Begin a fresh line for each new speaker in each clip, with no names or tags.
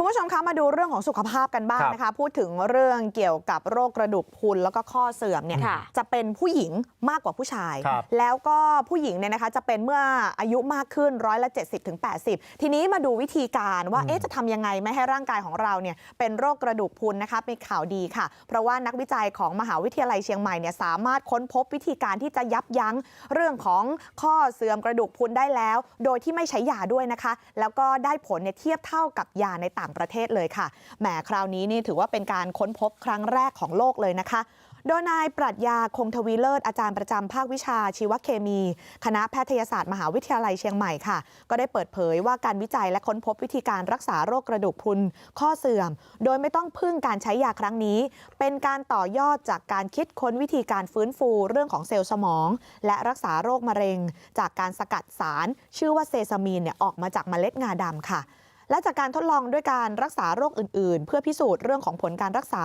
คุณผู้ชมคะมาดูเรื่องของสุขภาพกันบ้าง
ครับ
นะคะพูดถึงเรื่องเกี่ยวกับโรคกระดูกพรุนแล้วก็ข้อเสื่อมเนี่ย
ค่ะ
จะเป็นผู้หญิงมากกว่าผู้ชาย
ครับ
แล้วก็ผู้หญิงเนี่ยนะคะจะเป็นเมื่ออายุมากขึ้นร้อยละ70ถึง80 ทีนี้มาดูวิธีการว่า
อืม
เอ๊ะจะทำยังไงไม่ให้ร่างกายของเราเนี่ยเป็นโรคกระดูกพรุนนะคะเป็นข่าวดีค่ะ เพราะว่านักวิจัยของมหาวิทยาลัยเชียงใหม่เนี่ยสามารถค้นพบวิธีการที่จะยับยั้งเรื่องของข้อเสื่อมกระดูกพรุนได้แล้ว โดยที่ไม่ใช้ยาด้วยนะคะ แล้วก็ได้ผลเนี่ยเทียบเท่ากับยาในต่างประเทศเลยค่ะแหมคราวนี้นี่ถือว่าเป็นการค้นพบครั้งแรกของโลกเลยนะคะโดยนายปรัชญาคงทวีเลิศอาจารย์ประจำภาควิชาชีวเคมี คณะแพทยศาสตร์มหาวิทยาลัยเชียงใหม่ค่ะ ก็ได้เปิดเผยว่าการวิจัยและค้นพบวิธีการรักษาโรคกระดูกพรุน ข้อเสื่อม โดยไม่ต้องพึ่งการใช้ยาครั้งนี้ เป็นการต่อยอดจากการคิดค้นวิธีการฟื้นฟูเรื่องของเซลล์สมอง และรักษาโรคมะเร็ง จากการสกัดสาร ชื่อว่าเซซามีนเนี่ยออกมาจากเมล็ดงาดำค่ะ และจากการทดลองด้วยการรักษาโรคอื่น ๆ เพื่อพิสูจน์เรื่องของผลการรักษา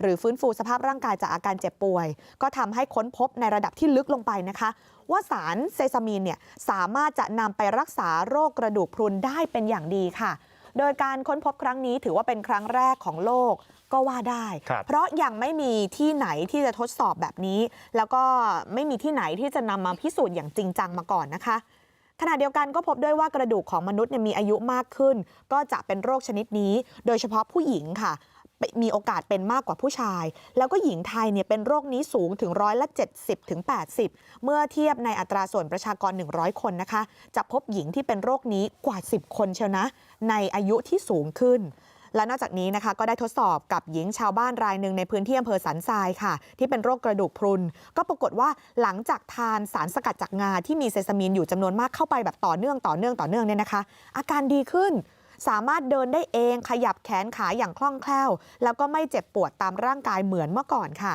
หรือฟื้นฟูสภาพร่างกายจากอาการเจ็บป่วย ก็ทำให้ค้นพบในระดับที่ลึกลงไปนะคะ ว่าสารเซซามีนเนี่ยสามารถจะนำไปรักษาโรคกระดูกพรุนได้เป็นอย่างดีค่ะ โดยการค้นพบครั้งนี้ถือว่าเป็นครั้งแรกของโลกก็ว่าได้ เพราะยังไม่มีที่ไหนที่จะทดสอบแบบนี้ แล้วก็ไม่มีที่ไหนที่จะนำมาพิสูจน์อย่างจริงจังมาก่อนนะคะ ขณะเดียวกันก็พบด้วยว่ากระดูกของมนุษย์มีอายุมากขึ้น ก็จะเป็นโรคชนิดนี้ โดยเฉพาะผู้หญิงค่ะ มีโอกาสเป็นมากกว่าผู้ชาย แล้วก็หญิงไทยเนี่ยเป็นโรคนี้สูงถึงร้อยละ 70ถึง80 เมื่อเทียบในอัตราส่วนประชากร 100 คนนะคะ จะพบหญิงที่เป็นโรคนี้กว่า 10 คนเชียวนะ ในอายุที่สูงขึ้น และนอกจากนี้นะคะก็ได้ทดสอบกับหญิงชาวบ้านรายหนึ่งในพื้นที่อำเภอสันทรายค่ะ ที่เป็นโรคกระดูกพรุน ก็ปรากฏว่าหลังจากทานสารสกัดจากงาที่มีเซซามีนอยู่จำนวนมากเข้าไปแบบต่อเนื่องต่อเนื่องต่อเนื่องเนี่ยนะคะ อาการดีขึ้น สามารถเดินได้เองขยับแขนขาอย่างคล่องแคล่ว แล้วก็ไม่เจ็บปวดตามร่างกายเหมือนเมื่อก่อนค่ะ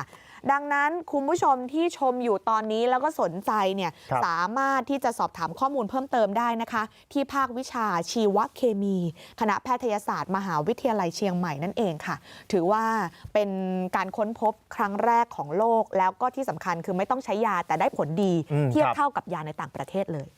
ดังนั้นคุณผู้ชมที่ชมอยู่ตอนนี้แล้วก็สนใจเนี่ย
ครับ
สามารถที่จะสอบถามข้อมูลเพิ่มเติมได้นะคะ ที่ภาควิชาชีวเคมี คณะแพทยศาสตร์ มหาวิทยาลัยเชียงใหม่นั่นเองค่ะ ถือว่าเป็นการค้นพบครั้งแรกของโลก แล้วก็ที่สำคัญคือไม่ต้องใช้ยาแต่ได้ผลดี
อืม
เทียบ
ครับ
เท่ากับยาในต่างประเทศเลย